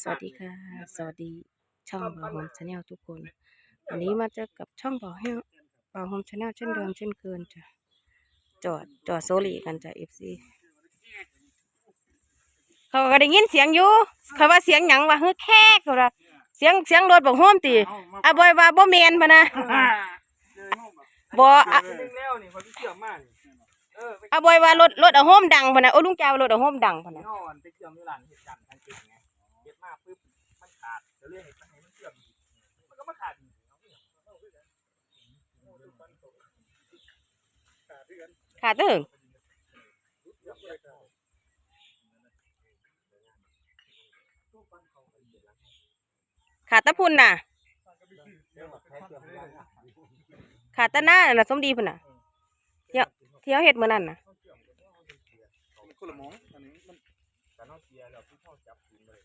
สวัสดีค่ะ สวัสดีช่องบ่าวโฮมชาแนลทุกคน วันนี้มาเจอกับช่องบ่าวเฮบ่าวโฮมชาแนลเช่นเดิมเช่นเคยจ้ะจอดจอดโซลีกันจ้ะเอฟซีเขาก็ได้ยินเสียงอยู่ เขาว่าเสียงหยังว่าเฮ้อแค่เขาว่าเสียงเสียงรถบ่าวโฮมตีอะบอยว่าบ่แมนพะนะบ่อะนึงแล้วนี่คนที่เชื่อมากเออไปอะบอยว่ารถรถเอาโฮมดังพะนะโอ้ลุงจ้าว่ารถเอาโฮมดังพะนะนอนไปเชื่อมที่ร้านเหตุการณ์ทางจริงไงเย็บมากปุ๊บมันขาด จะเรื่องให้มันเชื่อมอีกมันก็มาขาดอีกเอาไม่เอาเอาด้วยกันขาดด้วยกันขาดเด้อขาดตะพุนน่ะเชื่อมแค่เชื่อมยากขาดตะหน้าน่ะสมดีพุ่นน่ะเที่ยวเที่ยวเฮ็ดมื้อนั้นน่ะคนละมองอันนี้มันแต่นอกเสียแล้วผู้เข้าจับถึงเลย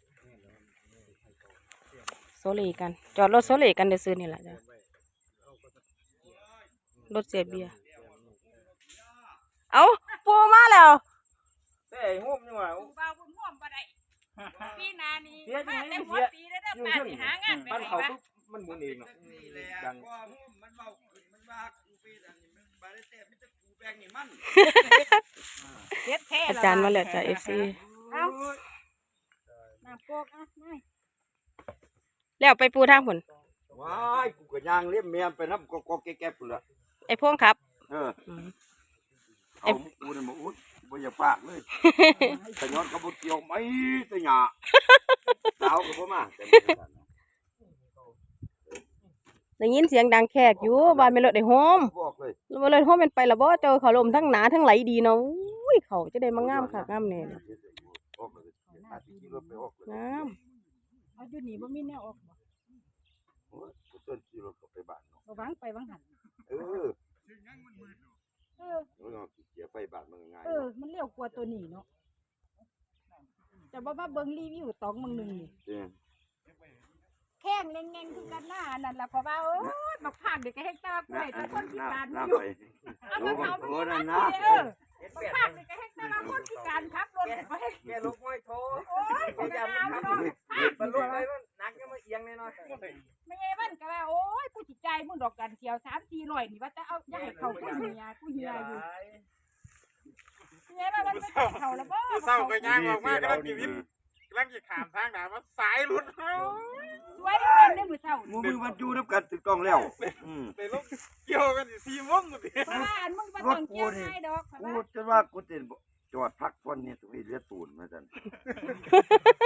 โซ เลกัน จอดรถโซเลกันเดี๋ยวซื้อนี่แหละจ้ะรถเสียเบียร์เอาปูมาแล้วแต่ไอ้งุ่มนี่ว่าบ่าวบุญห่วมบ่ได้ปีหนานี้เสียจังมาไหนแต่หัวเสียปีได้อเด้อป้าสิหางานไปบ้านไหนเขาวะปุ๊บมันหมุนเองเนาะดังมันเบาขึ้นมันว่ากูปีอันนี้มันบาได้แต่มันจะกูแบงนี่มันเฮ็ดแท้อาจารย์มาแล้วจ้ะเอฟซีเอาน้ำโกกอะนาย แล้วไปปูทางผลว้ายกูก็ย่างเลี้ยมเมียไปน้ำก็ก็แก่ๆพุ่นละไอ้พวงครับ เอออืม เอากูนี่มาอุ้ยบ่อยากปากเลยแต่ย้อนกระบุเกี่ยวไม่แตะหยาสาวก็บ่มาแต่บ่ได้กันเนาะได้ยินเสียงดังแขกอยู่บ้านไม่รถไอ้โฮมบอกเลยรถเลยโฮมเป็นไปและบ่เจอเขาลมทั้งหนาทั้งไหลดีเนาะอุ้ยเขาจะได้มางามค่ะงามแน่เนาะออกเลยหาที่ขี่รถไปออกเลย งามเอาอยู่นี่บ่มีแนวออกบ่โอ้ยกูต้นขี่รถก็ไปบ้านเนาะบ่วางไปวางหันเออเออแล้วก็เสียไฟบ้านมันก็ง่ายเออ มันเร็วกว่าตัวนี้เนาะจะบ่มาเบิ่งรีวิวตองมึงหนึงนี่เออแข้งแงงๆคือกันหน้านั่นล่ะเพราะว่าโอ้ยบักพากเด็กก็เฮ็ดตากูได้แต่คนพิการน้าอยู่ไปเอาโอ้มาโหเอาโอ้มานั่นเอนะอเฮ็ด บัแปกากเด็กก็เฮ็ดตาคนพิการขับรถไปแกลูกห้อยโถโอ้ยพยายามเนาะมันลูกไปมันหนักยังมาเอียงแน่นอนไม่ใช่มันก็ว่าโอ้ยกูจิตใจมึงดอกกันเที่ยวสามสี่ร้อยนี่ว่าจะเอาย่าให้เขากูเฮียกูเฮียอยู่เฮียว่ามันไม่งเขาแล้วบ่เศร้าก็ย่างออกมากกำลังกีวิตกำลังจะขามทางด่าว่าสายหลุดเอา สวยกันได้อมื้อเช้าหมูมือมันอยู่น้ำกันติดกล้องแล้วอืมไปลงเกี่ยวกันอยู่สี่โมงกูดิเพราะว่าอันมึงบ่ต้องเกี่ยวง่ายดอกเพราะกูว่าจะว่ากูเต้นบ่จอดพักผ่อนเนี่ยตัวเรือตูนมาจัน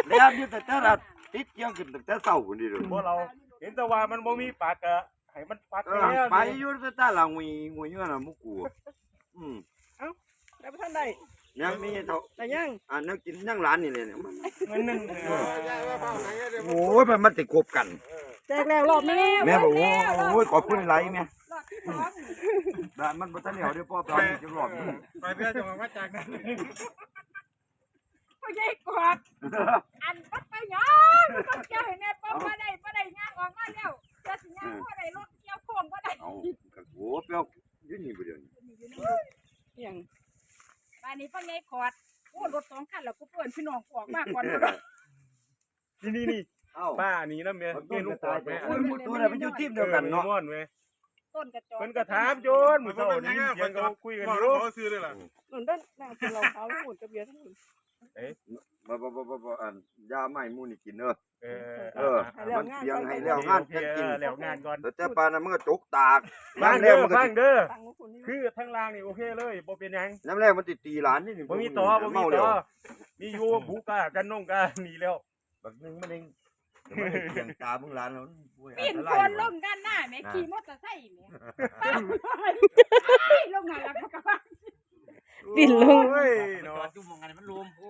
แล้วอยู่แต่แต่ละติดเกี่ยวขึ้นตั้งแต่เช้าคนนี้เลยพวกเราเห็นแต่ว่ามันบ่มีปากกะให้มันปัดเออแล้วไปอยู่แต่แต่ละงุยงุยอยู่น่ะมุกูอืมแล้วท่านได้ ยังมีเท่าแต่ยังอ่านักกินยังร้านนี่เลยเนี่ยมันเงินหนึ่งเออโอ้ยมันมันติดคบกันแจกแล้วรอบนี้แม่บอกโอ้โอ้ยขอบคุณหลายแม่รอบที่สองบ้านมันบ่ทันแล้วเด้อพ่อตอนนี้จะรอบนี้ไปเรือจะมาว่าจากนั้นบ่ใช่กอดอันปัดไปหยังมึงต้องเกี่ยวให้แน่ป้อมบ่ได้บ่ได้ย่างออกมาแล้วจะสิย่างบ่ได้รถเกี่ยวโค้งบ่ได้ เอากะโอ้เปียวอยู่นี่บ่เดี๋ยวนี้ อย่าง บ้านนี้พ่ อใหญ่กอดโอ้รถสองคันแล้วกูเปิ้นพี่น้องกูออกมาก่อนนี่นี่นี่เอ้าป้านี่นะเมียมันเมีต้ยนลูกกระกตาอยดแม่โอ้ยหมดตัวน่ะมันอยู่ทีมเดียวกันเนาะม่วนเว้ย ต้นกระจอกเพิ่นก็ถามโจนมื้อเช้านี้เสียงเขาคุยกันอยู่เขาซื้อเลยล่ะหนุนด้านหน้าคือเราเขาหมุนกระเบียร์ทั้งหมดบ่บ่บ่บ่บ่อันยาไม้หมูนี่กินเด้อเออเออมันเพียงให้แล้วงานจังกินแล้วงานก่อนแต่แต่ปานนั้นมันก็จกตากฟังน้ำแรเด้กอมันก็ฟัสิงเด้อตังของคุณนี่คือทางล่างนี่โอเคเลยบ่เป็นหยังน้ำแรกมันติตีหลานนี่นี่บ่มีต่อบ่มีเมาต่แล้วอมีอยู่บุกากันนงกาหนีแล้วบักหนึงมันเอง แต่มันได้เพียงตามึงหลานแล้วโอ้ยปีนอันตครายนอยู่ลว่ะงด้านหน้าแม่ขี่มอเตอร์ไซค์แม่ลงมาแล้วก็ว่าปิ่นลง โอ้ยเนาะจุ่มมองกันมันรวมโอ้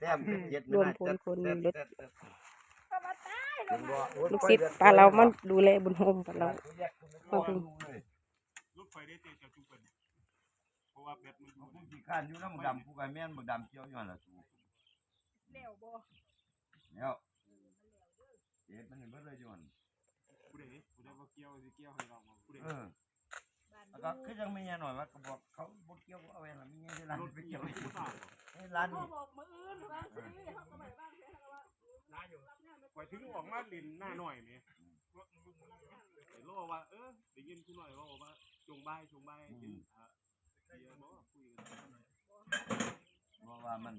แต้มเจ็ดรวมพลคนรถ ก็มาตายลงมาลูกศิษย์ปลาเรามันดูแลบุญโฮมปลาเรา ขอบคุณ รถไฟได้เตะจากจุกเป็นเพราะว่าเบ็ดมัน ผู้ ขี้ข้านอยู่น้ำบักดำผู้กายแม่นบักดำเกี่ยวย้อนล่ะสูเร็วบ่แล้วเจ็ดมันนี่เบิดเลยย้อนผู้ใดผู้ใดว่าเกี่ยวสิเกี่ยวให้เราผู้ใดเออแล้วก็คือยังมีแน่หน่อยว่าก็บอกเขาบ่เกี่ยวเอาไว้ล่ะมีแน่ได้ล่ะรถไปไปเกี่เกี่ยยววอีกผู้สาวร้านพ่อนี้บอกมืออื่นบางทีเขาก็ไม่บ้างเขาก็ว่าน่าอยู่คอยถึงออกมาเล่นหน้าหน่อยนี่ไอ้โลว่าเออได้ยินคุณหน่อยว่าว่าจงบายจงบายกินอะเดี๋ยวบอกว่าคุยกัน เพราะว่ามัน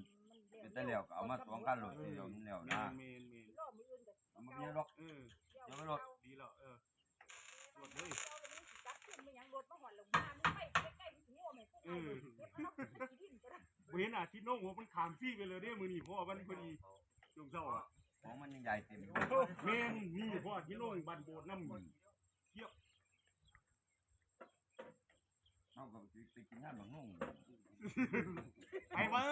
เป็นแต่แล้วก็เอามาสองกันโหลดทีเดียวมันแล้วเมนะนเมนเมนรอบมืออื่นก็เอามาเยอะหรอกเออเดี๋ยวไม่หลดดีแล้วเออตรวจเลยจับขึ้นไม่ยังรถมาหอนลงมามึงไปใกล้ๆถึงหัวแม่พวกเราเลยเก็บเอาไปกินก็ได้เห็นอาทิตย์น้องหัวมันขามฟี่ไปเลยเด้มือนี่เพราะว่ามันพอดีจงเศร้าอะของมันยังใหญ่เต็มเมนนี่เพราะอาทิตย์น้องบันโบดน้ำเอากับ ไปกินงานบางนุ่งไปวะ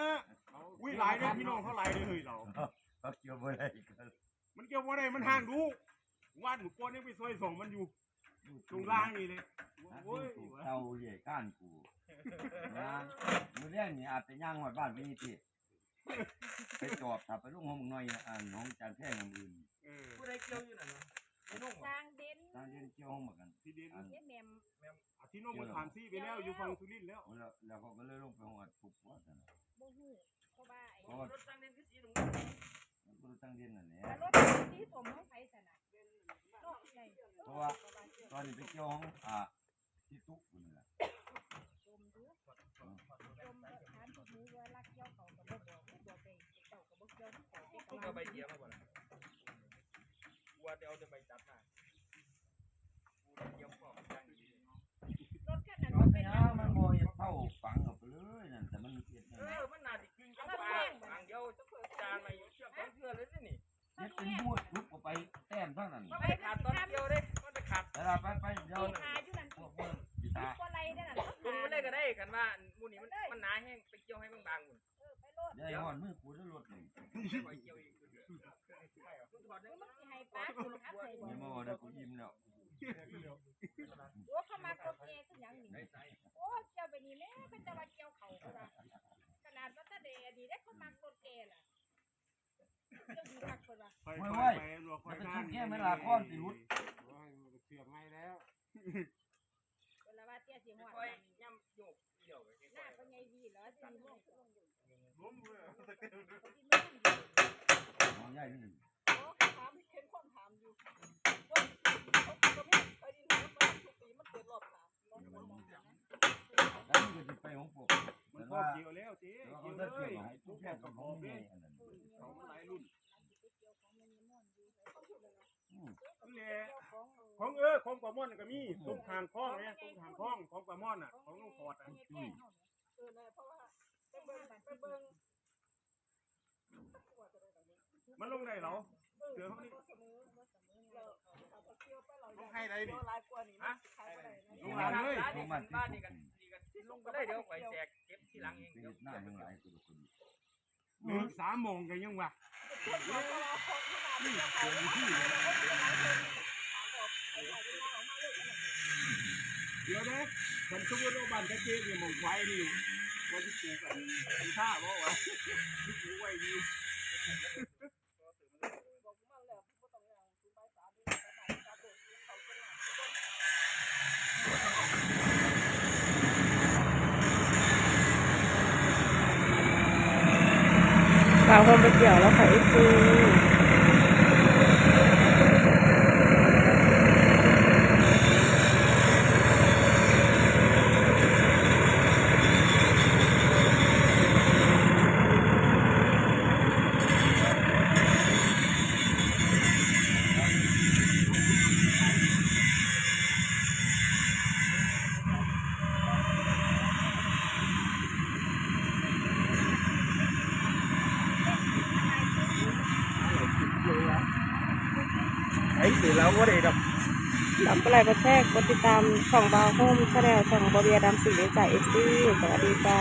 อุ้ยหลายเลยพี่น้องเขาหลายเลยเฮ้ยเราเขาเกี่ยวบ่ได้กันมันเกี่ยวว่าได้มันห่างดูวาดหมูก้อนนี่ไปซอยสองมันอยู่ตรงล่างนี่เลยโอ้โอ้ยยเตาเหลี่ยก้านกูนะมื้อแรกนี่อาจจะย่างหอดบ้านพี่ที่ไปจอบถ้าไปลุงห้องหน่อยอ่าน้องจานแท่งอย่างอื่นเออผู้ใดเกี่ยวอยู่นั่นเนาะ ไอ้นุ่งทางเด่นทางเรียนเกี่ยวห้องเหมือนกันทีเดียวอันเจ๊แหม่มอาทิตย์น้องมันผ่านซี่ไปแล้วอยู่ฝั่งสุรินทร์แล้วแล้วแล้วเขาก็เลยลงไปห้องอัดทุบหัวกันบ่ฮู้เพราะว่าไอ้เพราะรว่าถตั้งเด่นคือสีตรงมันก็ตั้งเรียนนั่นแหละ รถที่ผมของไผสนะนอกไงเพราะว่า ตอนนี้ไปเกี่ยวห้องอ่าที่ตุ๊กอยู่นี่แหละจมดูจมถามทุกมื้อว่ารักเกี่ยวเขาก็บ่บอกบ่บอกไปเจ้าก็บ่เกี่ยวเขามึงก็ใบเดียวมาบ่ล่ะ กูว่าเดี๋ยวเอาแต่ใบจับมากูได้เกี่ยวข้อมันจังดีรถคันนั้นรมัถนไปเป็นนะมันบ่เฮ็ดเท่าฝังออกไปเลยนั่นแต่มันเฮ็ดนั่นเออมันน่าสิกินกับปลาทางเดียวจานมาเชื่อมสองเทื่อเลยนี่เฮ็ดเป็นบูดทุบออกไปแต้มเท่านั้นมันไม่ขาดตอนเดียวเด้มันจะขาดแต่ละไปไปเดี๋ยวที่หาอยู่นั่นพวกเบิ่งกีตาบ่ไรนั่นน่ะคุณไม่ได้ก็ได้กันว่ามูนี่มันมันหนาแห้งไปเกี่ยวให้บางๆมุน เออไปโลด เดี๋ยวหอนมือกูจะรถนี่ ไปเกี่ยวอีกคุณถอด มันสิให้ป้าคุณครับให้บ่ นี่มาบ่ได้กูยิ้มแล้ว โอ้เข้ามากดแอคือหยังนี่โอ้เกี่ยวไปนี่แม่เพิ่นจะว่าเกี่ยวเขาก็ว่าขนาดว่าตาเดดีได้เขามากดแอล่ะเจ้าอยู่คั กเพิ่นว่าไปไปไปรวคอยงานเสือกไม่แล้วเวลาว่าเตี้ยสิฮอดค่อยย่ำโยกเกี่ยวไปหน้าก็ใหญ่ดีแล้วสิมีม่วงล้มเลยน้องใหญ่นี่โอ้ถามเห็นคนถามอยู่ว่าเขาก็มีไปดินน้ำมาทุกปีมันเกิดรอบสามรอบสามแล้วมันก็สิไปของพวกมันแต่พอว่าเกี่ยวแล้วเจ๊แล้วเกี่เขายวได้เลเกี่ยยวให้ทุกแค่กับของนี่อันนั้นเขาหลายรุ่น อืม นั่นแหละ ของเออของปลาม่อนก็มีตรงทางคล้องเนี่ยตรงทางคล้องของปลาม่อนอะ ของน้องฟอดอะจุ้ยเออเพราะว่าไปเบิ่งไปเบิ่งมันลงได้เหรอเสือเขานี่ต้องให้ได้ดิฮะลงหลังเลยของมันที่บ้านทุนี่กกันนี่กันลงไปได้เดี๋ยวไข่แตกเก็บทีหลังเองไปเดี๋ยวเฮ็ดหน้าทั้งหลายกูดูคนหนึ่งสามโมงกันยังวะเเดี๋ยวนะฉันสมมติว่าบ้านตะเกียบเนี่ยมองไฟนี่ว่าที่ปลูกันทำท่าบ่วะที่ปลูไว้ดีบางคนไปเกี่ยวแล้วค่ะไอ้คือ ไอ้ตื่นแล้วว่าได้ดอกทำอะไรก็แทรกกดติดตามช่องบาวโฮมแชนแนลช่องบอเบียดำสีจ่ายเอฟซีสวัสดีจ้า